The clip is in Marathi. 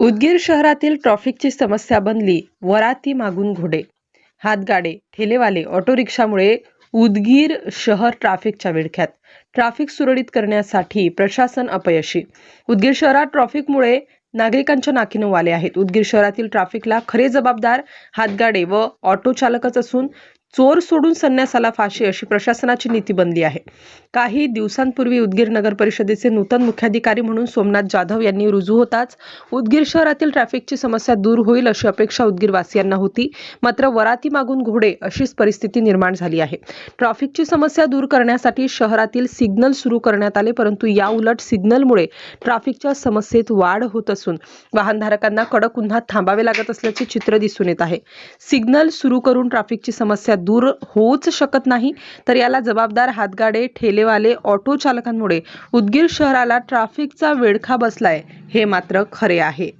उदगीर शहरातील ट्रॉफिकची समस्या बनली वराती मागून घोडे. हातगाडे ठेलेवाले ऑटो रिक्षामुळे उदगीर शहर ट्रॅफिकच्या विळख्यात ट्रॅफिक सुरळीत करण्यासाठी प्रशासन अपयशी. उदगीर शहरात ट्रॉफिकमुळे नागरिकांच्या नाकीनं वाले आहेत. उदगीर शहरातील ट्रॅफिकला खरे जबाबदार हातगाडे व ऑटो चालकच असून चोर सोडून संन्यासाला फाशी अशी प्रशासनाची नीती बनली आहे. काही दिवसांपूर्वी उदगीर नगर परिषदेचे नूतन मुख्याधिकारी म्हणून सोमनाथ जाधव यांनी रुजू होताच उदगीर शहरातील ट्रॅफिकची समस्या दूर होईल अशी अपेक्षा उदगीरवासियांना होती. मात्र वराती मागून घोडे अशीच परिस्थिती निर्माण झाली आहे. ट्रॅफिकची समस्या दूर करण्यासाठी शहरातील सिग्नल सुरू करण्यात आले परंतु या उलट सिग्नलमुळे ट्रॅफिकच्या समस्येत वाढ होत असून वाहनधारकांना कडक उन्हात थांबावे लागत असल्याचे चित्र दिसून येत आहे. सिग्नल सुरू करून ट्रॅफिकची समस्या दूर होऊच शकत नाही. तर याला जबाबदार हातगाडे ठेलेवाले ऑटो चालकांमुळे उदगीर शहराला ट्रॅफिकचा वेडखा बसलाय हे मात्र खरे आहे.